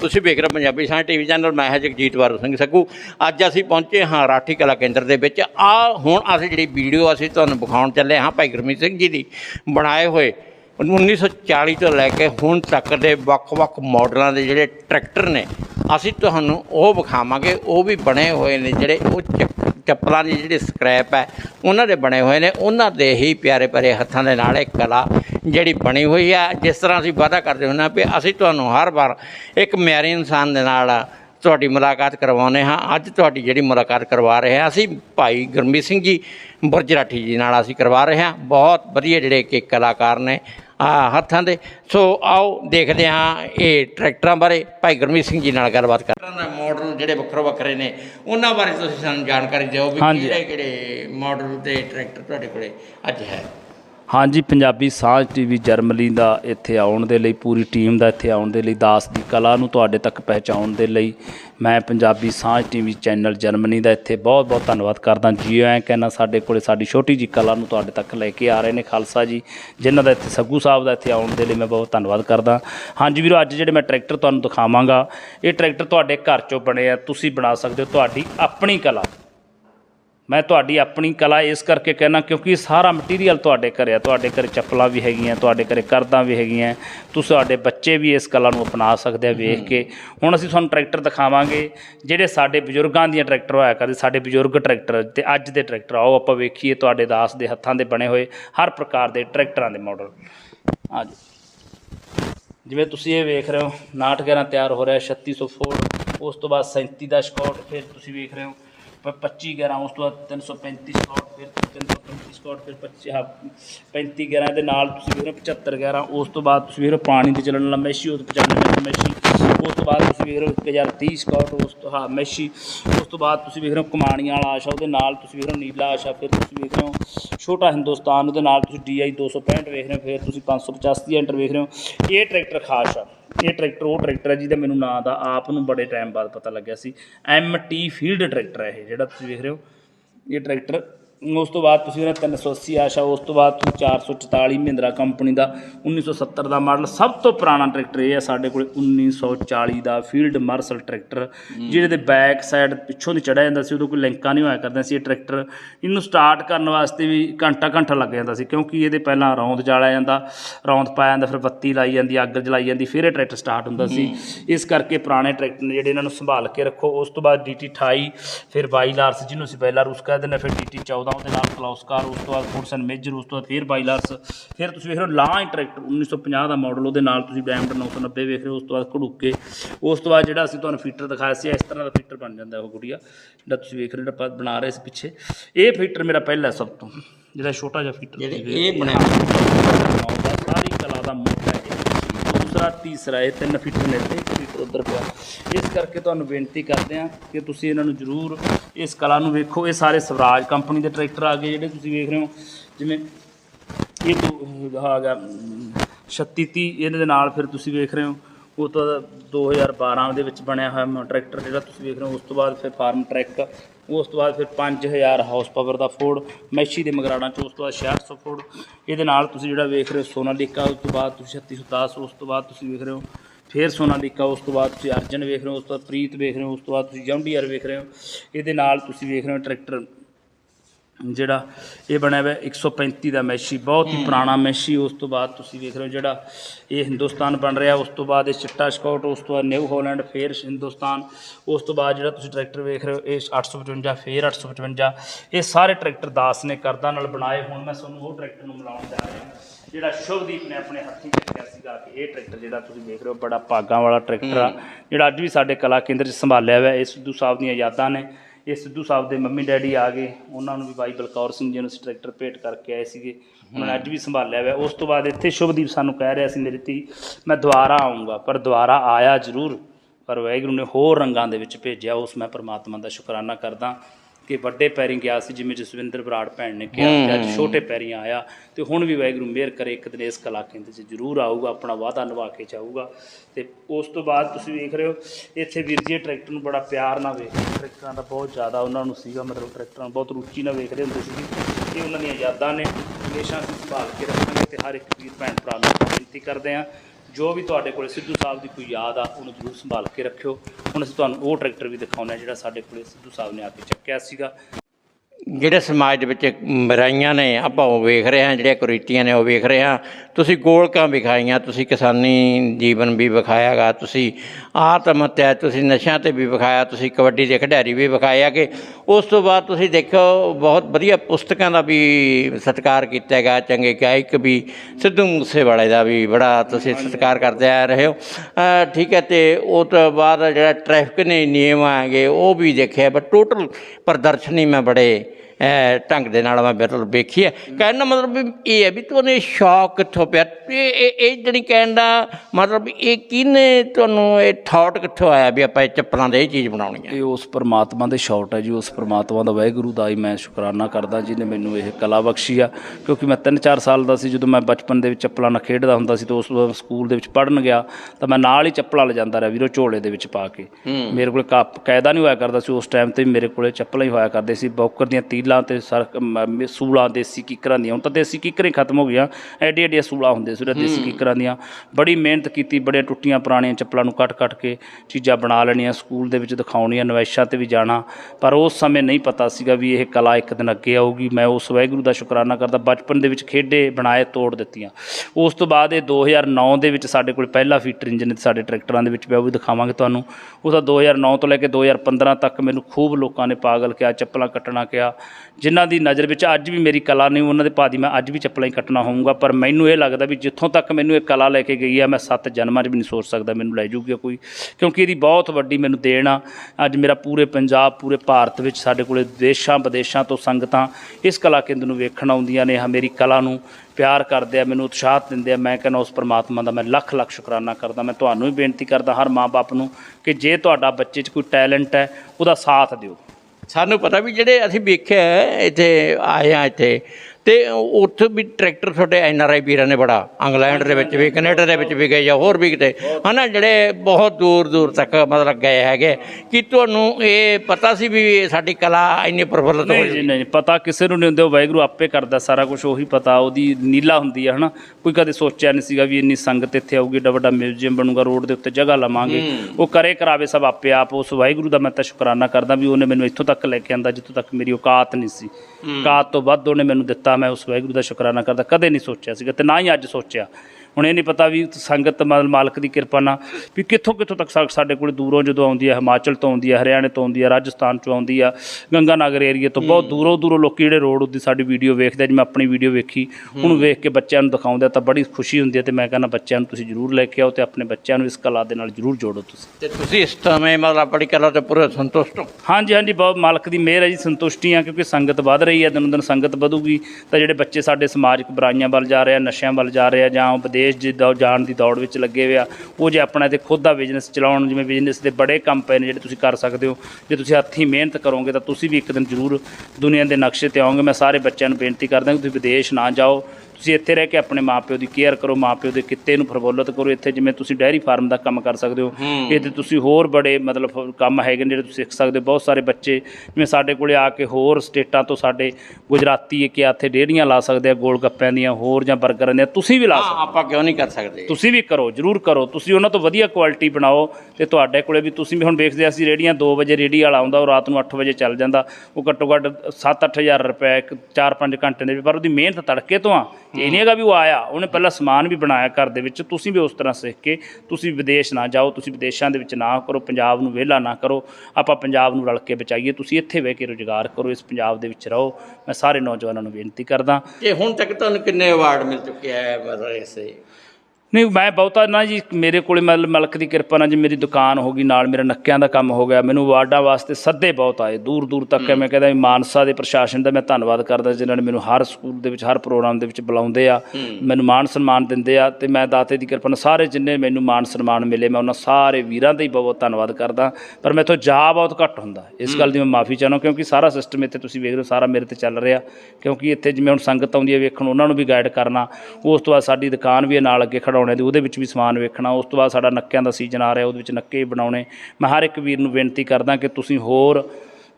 ਤੁਸੀਂ ਵੇਖ ਰਹੇ ਹੋ ਪੰਜਾਬੀ ਸਾਂ ਟੀਵੀ ਚੈਨਲ, ਮੈਂ ਹਾਂ ਜਗਜੀਤ ਵਾਰੂ ਸਿੰਘ ਸੱਗੂ। ਅੱਜ ਅਸੀਂ ਪਹੁੰਚੇ ਹਾਂ ਰਾਠੀ ਕਲਾ ਕੇਂਦਰ ਦੇ ਵਿੱਚ। ਆ ਹੁਣ ਅਸੀਂ ਜਿਹੜੀ ਵੀਡੀਓ ਅਸੀਂ ਤੁਹਾਨੂੰ ਵਿਖਾਉਣ ਚੱਲੇ ਹਾਂ ਭਾਈ ਗੁਰਮੀਤ ਸਿੰਘ ਜੀ ਦੀ, ਬਣਾਏ ਹੋਏ 1940 ਤੋਂ ਲੈ ਕੇ ਹੁਣ ਤੱਕ ਦੇ ਵੱਖ-ਵੱਖ ਮਾਡਲਾਂ ਦੇ ਜਿਹੜੇ ਟਰੈਕਟਰ ਨੇ, ਅਸੀਂ ਤੁਹਾਨੂੰ ਉਹ ਵਿਖਾਵਾਂਗੇ। ਉਹ ਵੀ ਬਣੇ ਹੋਏ ਨੇ ਜਿਹੜੇ ਉਹ ਚੱਕ- ਚੱਪਲਾਂ ਦੀ ਜਿਹੜੀ ਸਕ੍ਰੈਪ ਹੈ, ਉਹਨਾਂ ਦੇ ਬਣੇ ਹੋਏ ਨੇ। ਉਹਨਾਂ ਦੇ ਹੀ ਪਿਆਰੇ ਪਿਆਰੇ ਹੱਥਾਂ ਦੇ ਨਾਲ ਇਹ ਕਲਾ ਜਿਹੜੀ ਬਣੀ ਹੋਈ ਹੈ। ਜਿਸ ਤਰ੍ਹਾਂ ਅਸੀਂ ਵਾਅਦਾ ਕਰਦੇ ਹੁੰਦੇ ਹਾਂ ਵੀ ਅਸੀਂ ਤੁਹਾਨੂੰ ਹਰ ਵਾਰ ਇੱਕ ਮਿਆਰੀ ਇਨਸਾਨ ਦੇ ਨਾਲ ਤੁਹਾਡੀ ਮੁਲਾਕਾਤ ਕਰਵਾਉਂਦੇ ਹਾਂ। ਅੱਜ ਤੁਹਾਡੀ ਜਿਹੜੀ ਮੁਲਾਕਾਤ ਕਰਵਾ ਰਹੇ ਹਾਂ ਅਸੀਂ ਭਾਈ ਗੁਰਮੀਤ ਸਿੰਘ ਜੀ ਬੁਰਜਰਾਠੀ ਜੀ ਨਾਲ ਅਸੀਂ ਕਰਵਾ ਰਹੇ ਹਾਂ। ਬਹੁਤ ਵਧੀਆ ਜਿਹੜੇ ਕਿ ਕਲਾਕਾਰ ਨੇ। ਹੱਥਾਂ ਦੇ। ਸੋ ਆਓ ਦੇਖਦੇ ਹਾਂ ਇਹ ਟਰੈਕਟਰਾਂ ਬਾਰੇ। ਭਾਈ ਗੁਰਮੀਤ ਸਿੰਘ ਜੀ ਨਾਲ ਗੱਲਬਾਤ ਕਰਾਂ। ਦਾ ਮਾਡਲ ਜਿਹੜੇ ਵੱਖਰੋ ਵੱਖਰੇ ਨੇ ਉਹਨਾਂ ਬਾਰੇ ਤੁਸੀਂ ਸਾਨੂੰ ਜਾਣਕਾਰੀ ਦਿਓ ਵੀ। ਕਿਹੜੇ ਕਿਹੜੇ ਮਾਡਲ ਦੇ ਟਰੈਕਟਰ ਤੁਹਾਡੇ ਕੋਲੇ ਅੱਜ ਹੈ। ਹਾਂਜੀ, ਪੰਜਾਬੀ ਸਾਂਝ ਟੀਵੀ ਜਰਮਨੀ ਦਾ ਇੱਥੇ ਆਉਣ ਦੇ ਲਈ, ਪੂਰੀ ਟੀਮ ਦਾ ਇੱਥੇ ਆਉਣ ਦੇ ਲਈ, ਦਾਸ ਦੀ ਕਲਾ ਨੂੰ ਤੁਹਾਡੇ ਤੱਕ ਪਹੁੰਚਾਉਣ ਦੇ ਲਈ ਮੈਂ ਪੰਜਾਬੀ ਸਾਂਝ ਟੀਵੀ ਚੈਨਲ ਜਰਮਨੀ ਦਾ ਇੱਥੇ ਬਹੁਤ ਬਹੁਤ ਧੰਨਵਾਦ ਕਰਦਾ। ਜੀ ਆਇਆਂ ਕਹਿੰਦਾ ਸਾਡੇ ਕੋਲੇ ਸਾਡੀ ਛੋਟੀ ਜੀ ਕਲਾ ਨੂੰ ਤੁਹਾਡੇ ਤੱਕ ਲੈ ਕੇ ਆ ਰਹੇ ਨੇ ਖਾਲਸਾ ਜੀ, ਜਿਨ੍ਹਾਂ ਦਾ ਇੱਥੇ ਸੱਗੂ ਸਾਹਿਬ ਦਾ ਇੱਥੇ ਆਉਣ ਦੇ ਲਈ ਮੈਂ ਬਹੁਤ ਧੰਨਵਾਦ ਕਰਦਾ। ਹਾਂਜੀ ਵੀਰੋ, ਅੱਜ ਜਿਹੜੇ ਮੈਂ ਟਰੈਕਟਰ ਤੁਹਾਨੂੰ ਦਿਖਾਵਾਂਗਾ, ਇਹ ਟਰੈਕਟਰ ਤੁਹਾਡੇ ਘਰ ਚੋਂ ਬਣੇ ਆ, ਤੁਸੀਂ ਬਣਾ ਸਕਦੇ ਹੋ, ਤੁਹਾਡੀ ਆਪਣੀ ਕਲਾ। ਮੈਂ ਤੁਹਾਡੀ ਆਪਣੀ ਕਲਾ ਇਸ ਕਰਕੇ ਕਹਿਣਾ ਕਿਉਂਕਿ ਸਾਰਾ ਮਟੀਰੀਅਲ ਤੁਹਾਡੇ ਘਰੇ ਆ, ਤੁਹਾਡੇ ਘਰੇ ਚੱਪਲਾਂ ਵੀ ਹੈਗੀਆਂ, ਤੁਹਾਡੇ ਘਰੇ ਕਰਦਾਂ ਵੀ ਹੈਗੀਆਂ, ਤੁਸੀਂ ਤੁਹਾਡੇ ਬੱਚੇ ਵੀ ਇਸ ਕਲਾ ਨੂੰ ਅਪਣਾ ਸਕਦੇ ਆ ਵੇਖ ਕੇ। ਹੁਣ ਅਸੀਂ ਤੁਹਾਨੂੰ ਟਰੈਕਟਰ ਦਿਖਾਵਾਂਗੇ, ਜਿਹੜੇ ਸਾਡੇ ਬਜ਼ੁਰਗਾਂ ਦੀਆਂ ਟਰੈਕਟਰ ਹੋਇਆ ਕਰਦੇ, ਸਾਡੇ ਬਜ਼ੁਰਗ ਟਰੈਕਟਰ ਤੇ ਅੱਜ ਦੇ ਟਰੈਕਟਰ, ਆਓ ਆਪਾਂ ਵੇਖੀਏ ਤੁਹਾਡੇ ਦਾਸ ਦੇ ਹੱਥਾਂ ਦੇ ਬਣੇ ਹੋਏ ਹਰ ਪ੍ਰਕਾਰ ਦੇ ਟਰੈਕਟਰਾਂ ਦੇ ਮਾਡਲ ਆ ਜਾਓ। ਜਿਵੇਂ ਤੁਸੀਂ ਇਹ ਵੇਖ ਰਹੇ ਹੋ 911 ਤਿਆਰ ਹੋ ਰਿਹਾ 3600 ਫੋਰਡ ਉਸ ਤੋਂ ਬਾਅਦ 37 ਦਾ ਸਕਾਟ ਫਿਰ ਤੁਸੀਂ ਵੇਖ ਰਹੇ ਹੋ 25 11 ਉਸ ਤੋਂ ਬਾਅਦ 335 ਸਕਾਟ ਫਿਰ 335 ਸਕਾਟ ਫਿਰ 25 ਹਾਂ 35 11 ਦੇ ਨਾਲ ਤੁਸੀਂ ਵੇਖ ਰਹੇ ਹੋ 75 11 ਉਸ ਤੋਂ ਬਾਅਦ ਤੁਸੀਂ ਵੇਖ ਪਾਣੀ ਤੇ ਚੱਲਣ ਵਾਲਾ ਮੈਸ਼ੀ ਉਸ 95 ਵਿੱਚ ਮੈਸ਼ੀ ਉਸ ਤੋਂ ਬਾਅਦ ਤੁਸੀਂ ਵੇਖ ਰਹੇ ਹੋ 1030 ਸਕਾਟ ਉਸ ਤੋਂ, ਹਾਂ, ਮੈਸ਼ੀ। ਉਸ ਤੋਂ ਬਾਅਦ ਤੁਸੀਂ ਵੇਖ ਰਹੇ ਹੋ ਕਮਾਣੀਆਂ ਵਾਲਾ ਆਸ਼ਾ, ਉਹਦੇ ਨਾਲ ਤੁਸੀਂ ਵੇਖ ਰਹੇ ਹੋ ਨੀਲਾ ਆਸ਼ਾ, ਫਿਰ ਤੁਸੀਂ ਵੇਖ ਰਹੇ ਹੋ ਛੋਟਾ ਹਿੰਦੁਸਤਾਨ, ਉਹਦੇ ਨਾਲ ਤੁਸੀਂ DI 265 ਵੇਖ ਰਹੇ ਹੋ, ਫਿਰ ਤੁਸੀਂ 585 ਐਂਟਰ ਵੇਖ ਰਹੇ ਹੋ। ਇਹ ਟਰੈਕਟਰ ਖਾਸ ਆ, ਇਹ ਟਰੈਕਟਰ, ਉਹ ਟਰੈਕਟਰ ਹੈ ਜਿਹਦਾ ਮੈਨੂੰ ਨਾਂ ਦਾ ਆਪ ਨੂੰ ਬੜੇ ਟਾਈਮ ਬਾਅਦ ਪਤਾ ਲੱਗਿਆ ਸੀ। MT ਫੀਲਡ ਟਰੈਕਟਰ ਹੈ ਇਹ, ਜਿਹੜਾ ਤੁਸੀਂ ਵੇਖ ਰਹੇ ਹੋ। ਇਹ ਟਰੈਕਟਰ ਉਸ ਤੋਂ ਬਾਅਦ ਤੁਸੀਂ ਇਹਨਾਂ 380 ਆਸ਼ਾ ਉਸ ਤੋਂ ਬਾਅਦ ਤੁਸੀਂ 444 ਮਹਿੰਦਰਾ ਕੰਪਨੀ ਦਾ 1970 ਦਾ ਮਾਡਲ ਸਭ ਤੋਂ ਪੁਰਾਣਾ ਟਰੈਕਟਰ ਇਹ ਹੈ ਸਾਡੇ ਕੋਲ 1940 ਦਾ ਫੀਲਡ ਮਾਰਸ਼ਲ ਟਰੈਕਟਰ ਜਿਹਦੇ ਦੇ ਬੈਕ ਸਾਈਡ ਪਿੱਛੋਂ ਦੀ ਚੜਿਆ ਜਾਂਦਾ ਸੀ ਉਦੋਂ ਕੋਈ ਲਿੰਕਾਂ ਨਹੀਂ ਹੋਇਆ ਕਰਦਾ ਸੀ ਇਹ ਟਰੈਕਟਰ ਇਹਨੂੰ ਸਟਾਰਟ ਕਰਨ ਵਾਸਤੇ ਵੀ ਘੰਟਾ ਘੰਟਾ ਲੱਗ ਜਾਂਦਾ ਸੀ ਕਿਉਂਕਿ ਇਹਦੇ ਪਹਿਲਾਂ ਰੌਂਦ ਜਾਲਿਆ ਜਾਂਦਾ ਰੌਂਦ ਪਾਇਆ ਜਾਂਦਾ ਫਿਰ ਬੱਤੀ ਲਾਈ ਜਾਂਦੀ ਅੱਗ ਜਲਾਈ ਜਾਂਦੀ ਫਿਰ ਇਹ ਟਰੈਕਟਰ ਸਟਾਰਟ ਹੁੰਦਾ ਸੀ। ਇਸ ਕਰਕੇ ਪੁਰਾਣੇ ਟਰੈਕਟਰ ਨੇ ਜਿਹੜੇ ਇਹਨਾਂ ਨੂੰ ਸੰਭਾਲ ਕੇ ਰੱਖੋ ਉਸ ਤੋਂ ਬਾਅਦ DT 28 ਫਿਰ ਬਾਈਲਾਰਸ ਜਿਹਨੂੰ ਅਸੀਂ ਬੈਲਾਰੂਸ ਕਹਿੰਦੇ ਨੇ ਫਿਰ DT 14 ਉਹਦੇ ਨਾਲ ਕਲੌਸਕਾਰ ਉਸ ਤੋਂ ਬਾਅਦ ਫੋਰਸਨ ਮੇਜਰ ਉਸ ਤੋਂ ਬਾਅਦ ਫਿਰ ਬਾਈਲਾਰਸ ਫਿਰ ਤੁਸੀਂ ਵੇਖ ਰਹੇ ਹੋ ਲਾਂਚ ਟਰੈਕਟਰ 1950 ਦਾ ਮਾਡਲ ਉਹਦੇ ਨਾਲ ਤੁਸੀਂ ਡਾਇਮੰਡ 990 ਵੇਖ ਰਹੇ ਹੋ ਉਸ ਤੋਂ ਬਾਅਦ ਘੜੂਕੇ। ਉਸ ਤੋਂ ਬਾਅਦ ਜਿਹੜਾ ਅਸੀਂ ਤੁਹਾਨੂੰ ਫੀਟਰ ਦਿਖਾਇਆ ਸੀ ਇਸ ਤਰ੍ਹਾਂ ਦਾ ਫੀਟਰ ਬਣ ਜਾਂਦਾ ਉਹ ਗੁੜੀਆ ਜਿਹੜਾ ਤੁਸੀਂ ਵੇਖ ਰਹੇ ਹੋ ਜਿਹੜਾ ਆਪਾਂ ਬਣਾ ਰਹੇ ਸੀ ਪਿੱਛੇ। ਇਹ ਫੀਟਰ ਮੇਰਾ ਪਹਿਲਾ ਸਭ ਤੋਂ ਜਿਹੜਾ ਛੋਟਾ ਜਿਹਾ ਫੀਟਰ ਇਹ ਬਣਾਉਂਦਾ ਸਾਰੀ ਕਲਾ ਦਾ ਦੂਸਰਾ, ਤੀਸਰਾ, ਇਹ ਤਿੰਨ ਫੀਟਰ ਨੇ ਤੇ ਫੀਟਰ ਉੱਧਰ ਪਿਆ। ਇਸ ਕਰਕੇ ਤੁਹਾਨੂੰ ਬੇਨਤੀ ਕਰਦੇ ਹਾਂ ਕਿ ਤੁਸੀਂ ਇਹਨਾਂ ਨੂੰ ਜ਼ਰੂਰ ਇਸ ਕਲਾ ਨੂੰ ਵੇਖੋ। ਇਹ ਸਾਰੇ ਸਵਰਾਜ ਕੰਪਨੀ ਦੇ ਟਰੈਕਟਰ ਆ ਗਏ, ਜਿਹੜੇ ਤੁਸੀਂ ਵੇਖ ਰਹੇ ਹੋ। ਜਿਵੇਂ ਇਹ ਦੋ ਆ ਗਿਆ 36 30 ਇਹਦੇ ਦੇ ਨਾਲ ਫਿਰ ਤੁਸੀਂ ਵੇਖ ਰਹੇ ਹੋ। ਉਹ ਤਾਂ 2012 ਦੇ ਵਿੱਚ ਬਣਿਆ ਹੋਇਆ ਟਰੈਕਟਰ ਜਿਹੜਾ ਤੁਸੀਂ ਵੇਖ ਰਹੇ ਹੋ, ਉਸ ਤੋਂ ਬਾਅਦ ਫਿਰ ਫਾਰਮ ਟਰੈਕ, ਉਸ ਤੋਂ ਬਾਅਦ ਫਿਰ 5000 ਹਾਊਸ ਪਾਵਰ ਦਾ ਫੋਰਡ ਮੈਸ਼ੀ ਦੇ ਮਗਰਾੜਾਂ ਚ, ਉਸ ਤੋਂ ਬਾਅਦ 6600 ਫੋਰਡ ਇਹਦੇ ਨਾਲ ਤੁਸੀਂ ਜਿਹੜਾ ਵੇਖ ਰਹੇ ਹੋ ਸੋਨਾਲੀਕਾ, ਉਸ ਤੋਂ ਬਾਅਦ ਤੁਸੀਂ 3610 ਉਸ ਤੋਂ ਬਾਅਦ ਤੁਸੀਂ ਵੇਖ ਰਹੇ ਹੋ ਫਿਰ ਸੋਨਾਲੀਕਾ, ਉਸ ਤੋਂ ਬਾਅਦ ਤੁਸੀਂ ਅਰਜਨ ਵੇਖ ਰਹੇ ਹੋ, ਉਸ ਤੋਂ ਬਾਅਦ ਪ੍ਰੀਤ ਵੇਖ ਰਹੇ ਹੋ, ਉਸ ਤੋਂ ਬਾਅਦ ਤੁਸੀਂ ਜੌਂਡੀਅਰ ਵੇਖ ਰਹੇ ਹੋ, ਇਹਦੇ ਨਾਲ ਤੁਸੀਂ ਵੇਖ ਰਹੇ ਹੋ ਟਰੈਕਟਰ ਜਿਹੜਾ ਇਹ ਬਣਿਆ ਹੋਇਆ 135 ਦਾ ਮੈਸ਼ੀ ਬਹੁਤ ਹੀ ਪੁਰਾਣਾ ਮੈਸ਼ੀ ਉਸ ਤੋਂ ਬਾਅਦ ਤੁਸੀਂ ਵੇਖ ਰਹੇ ਹੋ ਜਿਹੜਾ ਇਹ ਹਿੰਦੁਸਤਾਨ ਬਣ ਰਿਹਾ ਉਸ ਤੋਂ ਬਾਅਦ ਇਹ ਚਿੱਟਾ ਸਕਾਟ ਉਸ ਤੋਂ ਬਾਅਦ ਨਿਊ ਹਾਲੈਂਡ ਫੇਰ ਹਿੰਦੁਸਤਾਨ ਉਸ ਤੋਂ ਬਾਅਦ ਜਿਹੜਾ ਤੁਸੀਂ ਟਰੈਕਟਰ ਵੇਖ ਰਹੇ ਹੋ ਇਹ 855 ਫੇਰ 855 ਇਹ ਸਾਰੇ ਟਰੈਕਟਰ ਦਾਸ ਨੇ ਕਰਦਾ ਨਾਲ ਬਣਾਏ ਹੁਣ ਮੈਂ ਤੁਹਾਨੂੰ ਉਹ ਟਰੈਕਟਰ ਨੂੰ ਮਿਲਾਉਣ ਜਾ ਰਿਹਾ ਜਿਹੜਾ ਸ਼ੁਭਦੀਪ ਨੇ ਆਪਣੇ ਹੱਥੀਂ ਚੱਕਿਆ ਸੀਗਾ ਕਿ ਇਹ ਟਰੈਕਟਰ ਜਿਹੜਾ ਤੁਸੀਂ ਵੇਖ ਰਹੇ ਹੋ ਬੜਾ ਭਾਗਾਂ ਵਾਲਾ ਟਰੈਕਟਰ ਆ ਜਿਹੜਾ ਅੱਜ ਵੀ ਸਾਡੇ ਕਲਾ ਕੇਂਦਰ 'ਚ ਸੰਭਾਲਿਆ ਹੋਇਆ ਇਹ ਸਿੱਧੂ ਸਾਹਿਬ ਦੀਆਂ ਯਾਦਾਂ ਨੇ। ਇਹ ਸਿੱਧੂ ਸਾਹਿਬ ਦੇ ਮੰਮੀ ਡੈਡੀ ਆ ਗਏ, ਉਹਨਾਂ ਨੂੰ ਵੀ ਬਾਈ ਬਲਕੌਰ ਸਿੰਘ ਜੀ ਨੂੰ ਟਰੈਕਟਰ ਭੇਟ ਕਰਕੇ ਆਏ ਸੀਗੇ। ਉਹਨਾਂ ਨੇ ਅੱਜ ਵੀ ਸੰਭਾਲਿਆ ਹੋਇਆ। ਉਸ ਤੋਂ ਬਾਅਦ ਇੱਥੇ ਸ਼ੁਭਦੀਪ ਸਾਨੂੰ ਕਹਿ ਰਿਹਾ ਸੀ, ਮੇਰੀ ਧੀ, ਮੈਂ ਦੁਬਾਰਾ ਆਉਂਗਾ ਪਰ ਦੁਬਾਰਾ ਆਇਆ ਜ਼ਰੂਰ। ਪਰ ਵਾਹਿਗੁਰੂ ਨੇ ਹੋਰ ਰੰਗਾਂ ਦੇ ਵਿੱਚ ਭੇਜਿਆ, ਉਸ ਮੈਂ ਪਰਮਾਤਮਾ ਦਾ ਸ਼ੁਕਰਾਨਾ ਕਰਦਾ। ਕਿ ਵੱਡੇ ਪੈਰੀਂ ਗਿਆ ਸੀ ਜਿਵੇਂ ਜਸਵਿੰਦਰ ਬਰਾੜ ਭੈਣ ਨੇ ਕਿਹਾ ਕਿ ਅੱਜ ਛੋਟੇ ਪੈਰੀਂ ਆਇਆ ਤੇ ਹੁਣ ਵੀ ਵਾਹਿਗੁਰੂ ਮਿਹਰ ਕਰੇ ਇੱਕ ਦਿਨ ਇਸ ਕਲਾ ਕੇਂਦਰ 'ਚ ਜ਼ਰੂਰ ਆਊਗਾ ਆਪਣਾ ਵਾਅਦਾ ਨਿਭਾ ਕੇ ਜਾਊਗਾ। ਤੇ ਉਸ ਤੋਂ ਬਾਅਦ ਤੁਸੀਂ ਵੇਖ ਰਹੇ ਹੋ ਇੱਥੇ ਵੀਰ ਜੀ ਟਰੈਕਟਰ ਨੂੰ ਬੜਾ ਪਿਆਰ ਨਾਲ ਵੇਖ ਟਰੈਕਟਰਾਂ ਦਾ ਬਹੁਤ ਜ਼ਿਆਦਾ ਉਹਨਾਂ ਨੂੰ ਸੀਗਾ ਮਤਲਬ ਟਰੈਕਟਰਾਂ ਨੂੰ ਬਹੁਤ ਰੁਚੀ ਨਾਲ ਵੇਖਦੇ ਹੁੰਦੇ ਸੀ ਇਹ ਉਹਨਾਂ ਦੀਆਂ ਯਾਦਾਂ ਨੇ ਹਮੇਸ਼ਾ ਸੰਭਾਲ ਕੇ ਰੱਖਾਂਗੇ ਤੇ ਹਰ ਇੱਕ ਵੀਰ ਭੈਣ ਭਰਾ ਨੂੰ ਬੇਨਤੀ ਕਰਦੇ ਹਾਂ ਜੋ ਵੀ ਤੁਹਾਡੇ ਕੋਲ ਸਿੱਧੂ ਸਾਹਿਬ ਦੀ ਕੋਈ ਯਾਦ ਆ, ਉਹਨੂੰ ਜ਼ਰੂਰ ਸੰਭਾਲ ਕੇ ਰੱਖਿਓ। ਹੁਣ ਅਸੀਂ ਤੁਹਾਨੂੰ ਉਹ ਟਰੈਕਟਰ ਵੀ ਦਿਖਾਉਂਦੇ ਹਾਂ ਜਿਹੜਾ ਸਾਡੇ ਕੋਲੇ ਸਿੱਧੂ ਸਾਹਿਬ ਨੇ ਆ ਕੇ ਚੱਕਿਆ ਸੀਗਾ। ਜਿਹੜੇ ਸਮਾਜ ਦੇ ਵਿੱਚ ਬੁਰਾਈਆਂ ਨੇ, ਆਪਾਂ ਉਹ ਵੇਖ ਰਹੇ ਹਾਂ, ਜਿਹੜੀਆਂ ਕੁਰੀਤੀਆਂ ਨੇ ਉਹ ਵੇਖ ਰਹੇ ਹਾਂ। ਤੁਸੀਂ ਗੋਲਕਾਂ ਵਿਖਾਈਆਂ ਤੁਸੀਂ ਕਿਸਾਨੀ ਜੀਵਨ ਵੀ ਵਿਖਾਇਆਗਾ ਤੁਸੀਂ ਆਤਮ ਹੱਤਿਆ ਤੁਸੀਂ ਨਸ਼ਿਆਂ ਤੇ ਵੀ ਵਿਖਾਇਆ, ਤੁਸੀਂ ਕਬੱਡੀ ਦੇ ਖਿਡਾਰੀ ਵੀ ਵਿਖਾਇਆ ਕਿ ਉਸ ਤੋਂ ਬਾਅਦ ਤੁਸੀਂ ਦੇਖੋ ਬਹੁਤ ਵਧੀਆ ਪੁਸਤਕਾਂ ਦਾ ਵੀ ਸਤਿਕਾਰ ਕੀਤਾ ਹੈਗਾ ਚੰਗੇ ਗਾਇਕ ਵੀ, ਸਿੱਧੂ ਮੂਸੇਵਾਲੇ ਦਾ ਵੀ ਬੜਾ ਤੁਸੀਂ ਸਤਿਕਾਰ ਕਰਦੇ ਆ ਰਹੇ ਹੋ। ਠੀਕ ਹੈ, ਤੇ ਉਹ ਤੋਂ ਬਾਅਦ ਜਿਹੜਾ ਟ੍ਰੈਫਿਕ ਨੇ ਨਿਯਮ ਆਗੇ ਉਹ ਵੀ ਦੇਖਿਆ, ਬਟ ਟੋਟਲ ਪ੍ਰਦਰਸ਼ਨੀ ਮੈਂ ਬੜੇ ਢੰਗ ਦੇ ਨਾਲ ਮੈਂ ਬਿਲਕੁਲ ਵੇਖੀ ਹੈ ਕਹਿਣ ਦਾ ਮਤਲਬ ਇਹ ਹੈ ਵੀ ਤੁਹਾਨੂੰ ਇਹ ਸ਼ੌਕ ਕਿੱਥੋਂ ਪਿਆ? ਇਹ ਇਹ ਜਿਹੜੀ ਕਹਿਣ ਦਾ ਮਤਲਬ ਇਹ ਕਿਹਨੇ ਤੁਹਾਨੂੰ ਇਹ ਥਾਟ ਕਿੱਥੋਂ ਆਇਆ ਵੀ ਆਪਾਂ ਇਹ ਚੱਪਲਾਂ ਦੇ ਇਹ ਚੀਜ਼ ਬਣਾਉਣੀ ਹੈ ਇਹ ਉਸ ਪਰਮਾਤਮਾ ਦੇ ਸ਼ਾਟ ਹੈ ਜੀ ਉਸ ਪਰਮਾਤਮਾ ਦਾ ਵਾਹਿਗੁਰੂ ਦਾ ਹੀ ਮੈਂ ਸ਼ੁਕਰਾਨਾ ਕਰਦਾ ਜਿਹਨੇ ਮੈਨੂੰ ਇਹ ਕਲਾ ਬਖਸ਼ੀ ਆ। ਕਿਉਂਕਿ ਮੈਂ 3-4 ਸਾਲ ਦਾ ਸੀ ਜਦੋਂ ਮੈਂ ਬਚਪਨ ਦੇ ਵਿੱਚ ਚੱਪਲਾਂ ਨਾਲ ਖੇਡਦਾ ਹੁੰਦਾ ਸੀ ਤੇ ਉਸ ਵਕਤ ਸਕੂਲ ਦੇ ਵਿੱਚ ਪੜਨ ਗਿਆ ਤਾਂ ਮੈਂ ਨਾਲ ਹੀ ਚੱਪਲਾਂ ਲਿਜਾਂਦਾ ਰਿਹਾ ਵੀਰੋ ਝੋਲੇ ਦੇ ਵਿੱਚ ਪਾ ਕੇ। ਮੇਰੇ ਕੋਲ ਕਾਇਦਾ ਨਹੀਂ ਹੋਇਆ ਕਰਦਾ ਸੀ ਉਸ ਟਾਈਮ ਤੇ ਵੀ ਮੇਰੇ ਕੋਲੇ ਚੱਪਲਾਂ ਹੀ ਹੋਇਆ ਕਰਦੇ ਸੀ ਬੌਕਰ ਦੀਆਂ ਤੀਲਾਂ ਤੇ ਸਰ ਸੂਲਾਂ ਦੇਸੀ ਕਿੱਕਰਾਂ ਦੀਆਂ। ਹੁਣ ਤਾਂ ਦੇਸੀ ਕਿੱਕਰਾਂ ਹੀ ਖਤਮ ਹੋ ਗਈਆਂ। ਐਡੀ ਐਡੀਆਂ ਸੂਲਾਂ ਹੁੰਦੇ ਸੀ ਉਹਦੇ ਦੇਸੀ ਕਿੱਕਰਾਂ ਦੀਆਂ। ਬੜੀ ਮਿਹਨਤ ਕੀਤੀ ਬੜੇ ਟੁੱਟੀਆਂ ਪੁਰਾਣੀਆਂ ਚੱਪਲਾਂ ਨੂੰ ਕੱਟ-ਕੱਟ ਕੇ ਚੀਜ਼ਾਂ ਬਣਾ ਲੈਣੀਆਂ ਸਕੂਲ ਦੇ ਵਿੱਚ ਦਿਖਾਉਣੀਆਂ ਨਵੈਸ਼ਾਂ ਤੇ ਵੀ ਜਾਣਾ। ਪਰ ਉਸ ਸਮੇਂ ਨਹੀਂ ਪਤਾ ਸੀਗਾ ਵੀ ਇਹ ਕਲਾ ਇੱਕ ਦਿਨ ਅੱਗੇ ਆਊਗੀ। ਮੈਂ ਉਸ ਵਾਹਿਗੁਰੂ ਦਾ ਸ਼ੁਕਰਾਨਾ ਕਰਦਾ ਬਚਪਨ ਦੇ ਵਿੱਚ ਖੇਡੇ ਬਣਾਏ ਤੋੜ ਦਿੱਤੀਆਂ। ਉਸ ਤੋਂ ਬਾਅਦ ਇਹ 2009 ਦੇ ਵਿੱਚ ਸਾਡੇ ਕੋਲ ਪਹਿਲਾ ਫੀਟਰ ਇੰਜਨ ਸਾਡੇ ਟਰੈਕਟਰਾਂ ਦੇ ਵਿੱਚ ਪਿਆ ਉਹ ਵੀ ਦਿਖਾਵਾਂਗੇ ਤੁਹਾਨੂੰ। ਉਹਦਾ 2009 ਤੋਂ ਲੈ ਕੇ 2015 ਤੱਕ ਮੈਨੂੰ ਖੂਬ ਲੋਕਾਂ ਨੇ ਪਾਗਲ ਕਿਹਾ ਚੱਪਲਾਂ ਕੱਟਣਾ ਕਿਹਾ। ਜਿਨ੍ਹਾਂ ਦੀ ਨਜ਼ਰ ਵਿੱਚ ਅੱਜ ਵੀ ਮੇਰੀ ਕਲਾ ਨਹੀਂ, ਉਹਨਾਂ ਦੇ ਭਾਦੀ ਮੈਂ ਅੱਜ ਵੀ ਚੱਪਲਾਂ ਹੀ ਕੱਟਣਾ ਹੋਊਗਾ। ਪਰ ਮੈਨੂੰ ਇਹ ਲੱਗਦਾ ਵੀ ਜਿੱਥੋਂ ਤੱਕ ਮੈਨੂੰ ਇਹ ਕਲਾ ਲੈ ਕੇ ਗਈ ਆ, ਮੈਂ ਸੱਤ ਜਨਮਾਂ 'ਚ ਵੀ ਨਹੀਂ ਸੋਚ ਸਕਦਾ ਮੈਨੂੰ ਲੈ ਜੂਗੀ ਕੋਈ। ਕਿਉਂਕਿ ਇਹਦੀ ਬਹੁਤ ਵੱਡੀ ਮੈਨੂੰ ਦੇਣ ਆ। ਅੱਜ ਮੇਰਾ ਪੂਰੇ ਪੰਜਾਬ, ਪੂਰੇ ਭਾਰਤ ਵਿੱਚ ਸਾਡੇ ਕੋਲੇ ਦੇਸ਼ਾਂ ਵਿਦੇਸ਼ਾਂ ਤੋਂ ਸੰਗਤਾਂ ਇਸ ਕਲਾ ਕੇਂਦਰ ਨੂੰ ਵੇਖਣ ਆਉਂਦੀਆਂ ਨੇ। ਆਹ ਮੇਰੀ ਕਲਾ ਨੂੰ ਪਿਆਰ ਕਰਦੇ ਆ, ਮੈਨੂੰ ਉਤਸ਼ਾਹ ਦਿੰਦੇ ਆ। ਮੈਂ ਕਹਿੰਦਾ ਉਸ ਪਰਮਾਤਮਾ ਦਾ ਮੈਂ ਲੱਖ ਲੱਖ ਸ਼ੁਕਰਾਨਾ ਕਰਦਾ। ਮੈਂ ਤੁਹਾਨੂੰ ਵੀ ਬੇਨਤੀ ਕਰਦਾ ਹਰ ਮਾਂ-ਬਾਪ ਨੂੰ ਕਿ ਜੇ ਤੁਹਾਡਾ ਬੱਚੇ 'ਚ ਕੋਈ ਟੈਲੈਂਟ ਹੈ, ਉਹਦਾ ਸਾਥ ਦਿਓ। ਸਾਨੂੰ ਪਤਾ ਵੀ ਜਿਹੜੇ ਅਸੀਂ ਵੇਖਿਆ ਇੱਥੇ ਆਏ ਆ ਇੱਥੇ ਤੇ ਉੱਥੇ ਵੀ ਟਰੈਕਟਰ ਤੁਹਾਡੇ ਐਨ ਆਰ ਆਈ ਵੀਰਾਂ ਨੇ ਬੜਾ ਇੰਗਲੈਂਡ ਦੇ ਵਿੱਚ ਵੀ ਕੈਨੇਡਾ ਦੇ ਵਿੱਚ ਵੀ ਗਏ ਜਾਂ ਹੋਰ ਵੀ ਕਿਤੇ। ਹਨਾ ਜਿਹੜੇ ਬਹੁਤ ਦੂਰ ਦੂਰ ਤੱਕ ਮਤਲਬ ਗਏ ਹੈਗੇ। ਕਿ ਤੁਹਾਨੂੰ ਇਹ ਪਤਾ ਸੀ ਵੀ ਸਾਡੀ ਕਲਾ ਇੰਨੀ ਪ੍ਰਫੁੱਲਤ ਹੋ ਜੀ ਨਹੀਂ ਪਤਾ ਕਿਸੇ ਨੂੰ ਨਹੀਂ ਹੁੰਦੇ ਉਹ ਵਾਹਿਗੁਰੂ ਆਪੇ ਕਰਦਾ ਸਾਰਾ ਕੁਝ ਉਹੀ ਪਤਾ ਉਹਦੀ ਨੀਲਾ ਹੁੰਦੀ ਹੈ ਹਨਾ। ਕੋਈ ਕਦੇ ਸੋਚਿਆ ਨਹੀਂ ਸੀਗਾ ਵੀ ਇੰਨੀ ਸੰਗਤ ਇੱਥੇ ਆਊਗੀ ਏਡਾ ਵੱਡਾ ਮਿਊਜ਼ੀਅਮ ਬਣੂਗਾ ਰੋਡ ਦੇ ਉੱਤੇ ਜਗ੍ਹਾ ਲਵਾਂਗੇ। ਉਹ ਕਰੇ ਕਰਾਵੇ ਸਭ ਆਪੇ ਆਪ ਉਸ ਵਾਹਿਗੁਰੂ ਦਾ ਮੈਂ ਤਾਂ ਸ਼ੁਕਰਾਨਾ ਕਰਦਾ ਵੀ ਉਹਨੇ ਮੈਨੂੰ ਇੱਥੋਂ ਤੱਕ ਲੈ ਕੇ ਆਂਦਾ ਜਿੱਥੋਂ ਤੱਕ ਮੇਰੀ ਔਕਾਤ ਨਹੀਂ ਸੀ। ਔਕਾਤ ਤੋਂ ਵੱਧ ਉਹਨੇ ਮੈਨੂੰ ਦਿੱਤਾ ਮੈਂ ਉਸ ਵਾਹਿਗੁਰੂ ਦਾ ਸ਼ੁਕਰਾਨਾ ਕਰਦਾ। ਕਦੇ ਨਹੀਂ ਸੋਚਿਆ ਸੀਗਾ ਤੇ ਨਾ ਹੀ ਅੱਜ ਸੋਚਿਆ। ਹੁਣ ਇਹ ਨਹੀਂ ਪਤਾ ਵੀ ਸੰਗਤ ਮਾਲ- ਮਾਲਕ ਦੀ ਕਿਰਪਾ ਨਾਲ ਵੀ ਕਿੱਥੋਂ ਕਿੱਥੋਂ ਤੱਕ ਸਾ- ਸਾਡੇ ਕੋਲ ਦੂਰੋਂ ਜਦੋਂ ਆਉਂਦੀ ਹੈ ਹਿਮਾਚਲ ਤੋਂ ਆਉਂਦੀ ਹੈ ਹਰਿਆਣੇ ਤੋਂ ਆਉਂਦੀ ਹੈ ਰਾਜਸਥਾਨ ਤੋਂ ਆਉਂਦੀ ਆ ਗੰਗਾ ਨਗਰ ਏਰੀਏ ਤੋਂ ਬਹੁਤ ਦੂਰੋਂ ਦੂਰੋਂ ਲੋਕੀ ਜਿਹੜੇ ਰੋਡ ਉੱਤੇ ਸਾਡੀ ਵੀਡੀਓ ਵੇਖਦੇ ਆ, ਜਿਵੇਂ ਆਪਣੀ ਵੀਡੀਓ ਵੇਖੀ ਉਹਨੂੰ ਵੇਖ ਕੇ ਬੱਚਿਆਂ ਨੂੰ ਦਿਖਾਉਂਦੇ ਆ ਤਾਂ ਬੜੀ ਖੁਸ਼ੀ ਹੁੰਦੀ ਹੈ ਤੇ ਮੈਂ ਕਹਿੰਦਾ ਬੱਚਿਆਂ ਨੂੰ ਤੁਸੀਂ ਜ਼ਰੂਰ ਲੈ ਕੇ ਆਓ ਤੇ ਆਪਣੇ ਬੱਚਿਆਂ ਨੂੰ ਇਸ ਕਲਾ ਦੇ ਨਾਲ ਜ਼ਰੂਰ ਜੋੜੋ ਤੁਸੀਂ। ਤੇ ਤੁਸੀਂ ਇਸ ਸਮੇਂ ਮਤਲਬ ਆਪਣੀ ਕਲਾ ਤੋਂ ਪੂਰੇ ਸੰਤੁਸ਼ਟ ਹੋ? ਹਾਂਜੀ ਹਾਂਜੀ ਬਹੁਤ ਮਾਲਕ ਦੀ ਮਿਹਰ ਹੈ ਜੀ ਸੰਤੁਸ਼ਟੀ ਆ ਕਿਉਂਕਿ ਸੰਗਤ ਵੱਧ ਰਹੀ ਹੈ ਦਿਨੋਂ ਦਿਨ ਸੰਗਤ ਵਧੂਗੀ ਤਾਂ ਜਿਹੜੇ ਬੱਚੇ ਸਾਡੇ ਸਮਾਜਿਕ ਬੁਰਾਈਆਂ ਵੱਲ ਜਾ ਰਹੇ ਆ ਨਸ਼ਿਆਂ ਵੱਲ ਜਾ ਰਹੇ ਆ ਜਾਂ ਉਹ ਵਿਦੇਸ਼ ਦੀ ਦੌ- ਜਾਣ ਦੀ ਦੌੜ ਵਿੱਚ ਲੱਗੇ ਹੋਏ ਆ। ਉਹ ਜੇ ਆਪਣਾ ਤੇ ਖੁਦ ਦਾ ਬਿਜ਼ਨਸ ਚਲਾਉਣ, ਜਿਵੇਂ ਬਿਜ਼ਨਸ ਦੇ ਬੜੇ ਕੰਮ ਪਏ ਨੇ ਜਿਹੜੇ ਤੁਸੀਂ ਕਰ ਸਕਦੇ ਹੋ। ਜੇ ਤੁਸੀਂ ਹੱਥੀਂ ਮਿਹਨਤ ਕਰੋਗੇ ਤਾਂ ਤੁਸੀਂ ਵੀ ਇੱਕ ਦਿਨ ਜ਼ਰੂਰ ਦੁਨੀਆ ਦੇ ਨਕਸ਼ੇ ਤੇ ਆਓਗੇ। ਮੈਂ ਸਾਰੇ ਬੱਚਿਆਂ ਨੂੰ ਬੇਨਤੀ ਕਰਦਾ ਕਿ ਤੁਸੀਂ ਵਿਦੇਸ਼ ਨਾ ਜਾਓ। ਤੁਸੀਂ ਇੱਥੇ ਰਹਿ ਕੇ ਆਪਣੇ ਮਾਪਿਓ ਦੀ ਕੇਅਰ ਕਰੋ ਮਾਪਿਓ ਦੇ ਕਿੱਤੇ ਨੂੰ ਪ੍ਰਫੁੱਲਤ ਕਰੋ। ਇੱਥੇ ਜਿਵੇਂ ਤੁਸੀਂ ਡੈਰੀ ਫਾਰਮ ਦਾ ਕੰਮ ਕਰ ਸਕਦੇ ਹੋ। ਇਹਦੇ ਤੁਸੀਂ ਹੋਰ ਬੜੇ ਮਤਲਬ ਕੰਮ ਹੈਗੇ ਨੇ ਜਿਹੜੇ ਤੁਸੀਂ ਸਿੱਖ ਸਕਦੇ ਹੋ। ਬਹੁਤ ਸਾਰੇ ਬੱਚੇ ਜਿਵੇਂ ਸਾਡੇ ਕੋਲੇ ਆ ਕੇ ਹੋਰ ਸਟੇਟਾਂ ਤੋਂ ਸਾਡੇ ਗੁਜਰਾਤੀ ਕਿ ਇੱਥੇ ਡੇਰੀਆਂ ਲਾ ਸਕਦੇ ਆ ਗੋਲ ਗੱਪਿਆਂ ਦੀਆਂ ਹੋਰ ਜਾਂ 버ਗਰਾਂ ਦੀਆਂ। ਤੁਸੀਂ ਵੀ ਲਾ ਸਕਦੇ ਆਪਾਂ ਕਿਉਂ ਨਹੀਂ ਕਰ ਸਕਦੇ? ਤੁਸੀਂ ਵੀ ਕਰੋ ਜਰੂਰ ਕਰੋ। ਤੁਸੀਂ ਉਹਨਾਂ ਤੋਂ ਵਧੀਆ ਕੁਆਲਿਟੀ ਬਣਾਓ ਤੇ ਤੁਹਾਡੇ ਕੋਲੇ ਵੀ ਤੁਸੀਂ ਵੀ ਹੁਣ ਵੇਖਦੇ ਅਸੀਂ ਰੇੜੀਆਂ 2 ਵਜੇ ਰੇੜੀ ਵਾਲਾ ਆਉਂਦਾ ਉਹ ਰਾਤ ਨੂੰ 8 ਵਜੇ ਚੱਲ ਜਾਂਦਾ। ਉਹ ਘੱਟੋ ਘੱਟ 7-8000 ਰੁਪਏ ਇੱਕ 4-5 ਘੰਟੇ ਦੇ ਪਰ ਉਹਦੀ ਮਿਹਨਤ ਤੜਕੇ ਤੋਂ ਆ। ਇਹ ਨਹੀਂ ਹੈਗਾ ਵੀ ਉਹ ਆਇਆ, ਉਹਨੇ ਪਹਿਲਾਂ ਸਮਾਨ ਵੀ ਬਣਾਇਆ ਘਰ ਦੇ ਵਿੱਚ, ਤੁਸੀਂ ਵੀ ਉਸ ਤਰ੍ਹਾਂ ਸਿੱਖ ਕੇ ਤੁਸੀਂ ਵਿਦੇਸ਼ ਨਾ ਜਾਓ, ਤੁਸੀਂ ਵਿਦੇਸ਼ਾਂ ਦੇ ਵਿੱਚ ਨਾ ਕਰੋ, ਪੰਜਾਬ ਨੂੰ ਵਿਹਲਾ ਨਾ ਕਰੋ, ਆਪਾਂ ਪੰਜਾਬ ਨੂੰ ਰਲ ਕੇ ਬਚਾਈਏ, ਤੁਸੀਂ ਇੱਥੇ ਬਹਿ ਕੇ ਰੁਜ਼ਗਾਰ ਕਰੋ, ਇਸ ਪੰਜਾਬ ਦੇ ਵਿੱਚ ਰਹੋ। ਮੈਂ ਸਾਰੇ ਨੌਜਵਾਨਾਂ ਨੂੰ ਬੇਨਤੀ ਕਰਦਾ। ਤੇ ਹੁਣ ਤੱਕ ਤੁਹਾਨੂੰ ਕਿੰਨੇ ਅਵਾਰਡ ਮਿਲ ਚੁੱਕੇ ਆ ਮਤਲਬ ਇਸੇ ਨਹੀਂ ਮੈਂ ਬਹੁਤਾ ਨਾ ਜੀ ਮੇਰੇ ਕੋਲੇ ਮਤਲਬ ਮਲਕ ਦੀ ਕਿਰਪਾ ਨਾਲ ਜੀ ਮੇਰੀ ਦੁਕਾਨ ਹੋ ਗਈ ਨਾਲ ਮੇਰਾ ਨੱਕਿਆਂ ਦਾ ਕੰਮ ਹੋ ਗਿਆ। ਮੈਨੂੰ ਵਾਰਡਾਂ ਵਾਸਤੇ ਸੱਦੇ ਬਹੁਤ ਆਏ ਦੂਰ ਦੂਰ ਤੱਕ ਮੈਂ ਕਹਿੰਦਾ ਮਾਨਸਾ ਦੇ ਪ੍ਰਸ਼ਾਸਨ ਦਾ ਮੈਂ ਧੰਨਵਾਦ ਕਰਦਾ ਜਿਨ੍ਹਾਂ ਨੇ ਮੈਨੂੰ ਹਰ ਸਕੂਲ ਦੇ ਵਿੱਚ ਹਰ ਪ੍ਰੋਗਰਾਮ ਦੇ ਵਿੱਚ ਬੁਲਾਉਂਦੇ ਆ ਮੈਨੂੰ ਮਾਨ ਸਨਮਾਨ ਦਿੰਦੇ ਆ ਤੇ ਮੈਂ ਦਾਤੇ ਦੀ ਕਿਰਪਾ ਨਾਲ ਸਾਰੇ ਜਿੰਨੇ ਮੈਨੂੰ ਮਾਨ ਸਨਮਾਨ ਮਿਲੇ ਮੈਂ ਉਹਨਾਂ ਸਾਰੇ ਵੀਰਾਂ ਦਾ ਹੀ ਬਹੁਤ ਧੰਨਵਾਦ ਕਰਦਾ। ਪਰ ਮੈਥੋਂ ਜਾ ਬਹੁਤ ਘੱਟ ਹੁੰਦਾ। ਇਸ ਗੱਲ ਦੀ ਮੈਂ ਮਾਫੀ ਚਾਹੁੰਦਾ ਕਿਉਂਕਿ ਸਾਰਾ ਸਿਸਟਮ ਇੱਥੇ ਤੁਸੀਂ ਵੇਖ ਰਹੇ ਹੋ ਸਾਰਾ ਮੇਰੇ ਤੇ ਚੱਲ ਰਿਹਾ। ਕਿਉਂਕਿ ਇੱਥੇ ਜਿਵੇਂ ਹੁਣ ਸੰਗਤ ਆਉਂਦੀ ਹੈ ਵੇਖਣ ਉਹਨਾਂ ਨੂੰ ਵੀ ਗਾਈਡ ਕਰਨਾ। ਉਸ ਤੋਂ ਬਾਅਦ ਸਾਡੀ ਦੁਕਾਨ ਵੀ ਨਾਲ ਅੱਗੇ ਖੜਾਉਣੇ ਦੀ ਉਹਦੇ ਵਿੱਚ ਵੀ ਸਮਾਨ ਵੇਖਣਾ ਉਸ ਤੋਂ ਬਾਅਦ ਸਾਡਾ ਨੱਕਿਆਂ ਦਾ ਸੀਜ਼ਨ ਆ ਰਿਹਾ ਉਹਦੇ ਵਿੱਚ ਨੱਕੇ ਬਣਾਉਣੇ। ਮੈਂ ਹਰ ਇੱਕ ਵੀਰ ਨੂੰ ਬੇਨਤੀ ਕਰਦਾ ਕਿ ਤੁਸੀਂ ਹੋਰ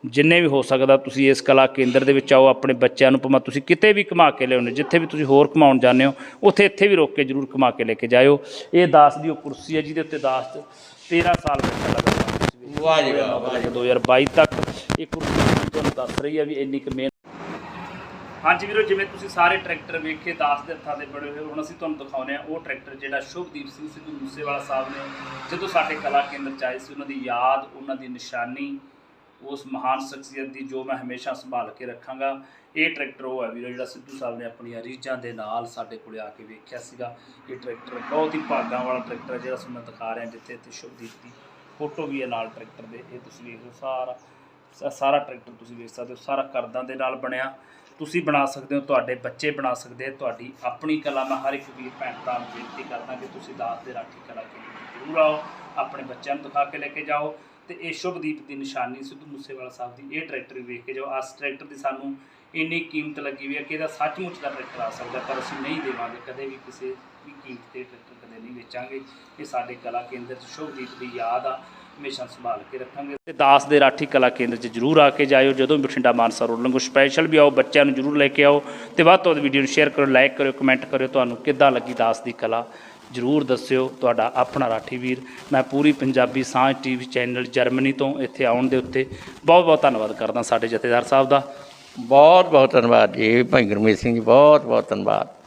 ਜਿੰਨੇ ਵੀ ਹੋ ਸਕਦਾ ਤੁਸੀਂ ਇਸ ਕਲਾ ਕੇਂਦਰ ਦੇ ਵਿੱਚ ਆਓ ਆਪਣੇ ਬੱਚਿਆਂ ਨੂੰ ਭਾਵੇਂ ਤੁਸੀਂ ਕਿਤੇ ਵੀ ਘੁਮਾ ਕੇ ਲਿਆਉਂਦੇ ਜਿੱਥੇ ਵੀ ਤੁਸੀਂ ਹੋਰ ਘੁਮਾਉਣ ਜਾਂਦੇ ਹੋ ਉੱਥੇ ਇੱਥੇ ਵੀ ਰੋਕ ਕੇ ਜ਼ਰੂਰ ਘੁਮਾ ਕੇ ਲੈ ਕੇ ਜਾਇਓ। ਇਹ ਦਾਸ ਦੀ ਉਹ ਕੁਰਸੀ ਹੈ ਜਿਹਦੇ ਉੱਤੇ ਦਾਸ 13 ਸਾਲ ਬੈਠਾ ਲਗਾਤਾਰ ਵਾਹ ਜੀ ਵਾਹ, ਵਾਹ ਜੀ। 2022 ਤੱਕ ਇਹ ਕੁਰਸੀ ਤੁਹਾਨੂੰ ਦੱਸ ਰਹੀ ਹੈ ਵੀ ਇੰਨੀ ਕੁ ਮਿਹਨਤ ਹਾਂਜੀ ਵੀਰੋ, ਜਿਵੇਂ ਤੁਸੀਂ ਸਾਰੇ ਟਰੈਕਟਰ ਵੇਖੇ, ਦਾਸ ਦੇ ਹੱਥਾਂ ਦੇ ਬਣੇ ਹੋਏ, ਹੁਣ ਅਸੀਂ ਤੁਹਾਨੂੰ ਦਿਖਾਉਂਦੇ ਆ ਉਹ ਟਰੈਕਟਰ ਜਿਹੜਾ ਸ਼ੁਭਦੀਪ ਸਿੰਘ ਸਿੱਧੂ ਮੂਸੇਵਾਲਾ ਸਾਹਿਬ ਨੇ ਜਦੋਂ ਸਾਡੇ ਕਲਾ ਕੇਂਦਰ ਚ ਆਏ ਸੀ, ਉਹਨਾਂ ਦੀ ਯਾਦ, ਉਹਨਾਂ ਦੀ ਨਿਸ਼ਾਨੀ, ਉਸ ਮਹਾਨ ਸ਼ਖਸੀਅਤ ਦੀ ਜੋ ਮੈਂ ਹਮੇਸ਼ਾ ਸੰਭਾਲ ਕੇ ਰੱਖਾਂਗਾ, ਇਹ ਟਰੈਕਟਰ ਉਹ ਹੈ ਵੀਰੋ ਜਿਹੜਾ ਸਿੱਧੂ ਸਾਹਿਬ ਨੇ ਆਪਣੀਆਂ ਰੀਝਾਂ ਦੇ ਨਾਲ ਸਾਡੇ ਕੋਲੇ ਆ ਕੇ ਵੇਖਿਆ ਸੀਗਾ। ਇਹ ਟਰੈਕਟਰ ਬਹੁਤ ਹੀ ਭਾਗਾਂ ਵਾਲਾ ਟਰੈਕਟਰ ਜਿਹੜਾ ਤੁਹਾਨੂੰ ਮੈਂ ਦਿਖਾ ਰਿਹਾ ਜਿੱਥੇ ਇੱਥੇ ਸ਼ੁਭਦੀਪ ਦੀ ਫੋਟੋ ਵੀ ਹੈ ਨਾਲ ਟਰੈਕਟਰ ਦੇ, ਇਹ ਤੁਸੀਂ ਵੇਖ ਲਓ ਸਾਰਾ ਸਾਰਾ ਟਰੈਕਟਰ ਤੁਸੀਂ ਵੇਖ ਸਕਦੇ ਹੋ, ਸਾਰਾ ਕਰਦਾਂ ਦੇ ਨਾਲ ਬਣਿਆ। ਤੁਸੀਂ ਬਣਾ ਸਕਦੇ ਹੋ, ਤੁਹਾਡੇ ਬੱਚੇ ਬਣਾ ਸਕਦੇ ਆ, ਤੁਹਾਡੀ ਆਪਣੀ ਕਲਾ ਮੈਂ ਹਰ ਇੱਕ ਵੀਰ ਭੈਣ ਭਰਾ ਨੂੰ ਬੇਨਤੀ ਕਰਦਾ ਕਿ ਤੁਸੀਂ ਦਾਸ ਦੇ ਰਾਠੀ ਕਲਾ ਕੇਂਦਰ ਜ਼ਰੂਰ ਆਓ, ਆਪਣੇ ਬੱਚਿਆਂ ਨੂੰ ਦਿਖਾ ਕੇ ਲੈ ਕੇ ਜਾਓ ਤੇ ਇਹ ਸ਼ੁਭਦੀਪ ਦੀ ਨਿਸ਼ਾਨੀ ਸਿੱਧੂ ਮੂਸੇਵਾਲਾ ਸਾਹਿਬ ਦੀ ਇਹ ਟਰੈਕਟਰ ਵੀ ਵੇਖ ਕੇ ਜਾਓ। ਇਸ ਟਰੈਕਟਰ ਦੀ ਸਾਨੂੰ ਇੰਨੀ ਕੀਮਤ ਲੱਗੀ ਵੀ ਹੈ ਕਿ ਇਹਦਾ ਸੱਚਮੁੱਚ ਦਾ ਟਰੈਕਟਰ ਆ ਸਕਦਾ, ਪਰ ਅਸੀਂ ਨਹੀਂ ਦੇਵਾਂਗੇ, ਕਦੇ ਵੀ ਕਿਸੇ ਵੀ ਕੀਮਤ ਤੇ ਟਰੈਕਟਰ ਕਦੇ ਨਹੀਂ ਵੇਚਾਂਗੇ। ਇਹ ਸਾਡੇ ਕਲਾ ਕੇਂਦਰ 'ਚ ਸ਼ੁਭਦੀਪ ਦੀ ਯਾਦ ਆ। ਹਮੇਸ਼ਾ ਸੰਭਾਲ ਕੇ ਰੱਖਾਂਗੇ। ਤੇ ਦਾਸ ਦੇ ਰਾਠੀ ਕਲਾ ਕੇਂਦਰ 'ਚ ਜਰੂਰ ਆ ਕੇ ਜਾਇਓ। ਜਦੋਂ ਵੀ ਬਠਿੰਡਾ ਮਾਨਸਾ ਰੋਡ ਲੰਘੋ ਸਪੈਸ਼ਲ ਵੀ ਆਓ, ਬੱਚਿਆਂ ਨੂੰ ਜਰੂਰ ਲੈ ਕੇ ਆਓ। ਤੇ ਵੱਧ ਤੋਂ ਵੱਧ ਵੀਡੀਓ ਨੂੰ ਸ਼ੇਅਰ ਕਰੋ ਲਾਈਕ ਕਰਿਓ ਕਮੈਂਟ ਕਰਿਓ। ਤੁਹਾਨੂੰ ਕਿੱਦਾਂ ਲੱਗੀ ਦਾਸ ਦੀ ਕਲਾ? ਜਰੂਰ ਦੱਸਿਓ। ਤੁਹਾਡਾ ਆਪਣਾ ਰਾਠੀ ਵੀਰ। ਮੈਂ ਪੂਰੀ ਪੰਜਾਬੀ ਸਾਂਝ ਟੀਵੀ ਚੈਨਲ ਜਰਮਨੀ ਤੋਂ ਇੱਥੇ ਆਉਣ ਦੇ ਉੱਤੇ ਬਹੁਤ ਬਹੁਤ ਧੰਨਵਾਦ ਕਰਦਾ ਸਾਡੇ ਜਥੇਦਾਰ ਸਾਹਿਬ ਦਾ। ਬਹੁਤ ਬਹੁਤ ਧੰਨਵਾਦ ਜੀ। ਭਾਈ ਗੁਰਮੀਤ ਸਿੰਘ ਜੀ, ਬਹੁਤ ਬਹੁਤ ਧੰਨਵਾਦ।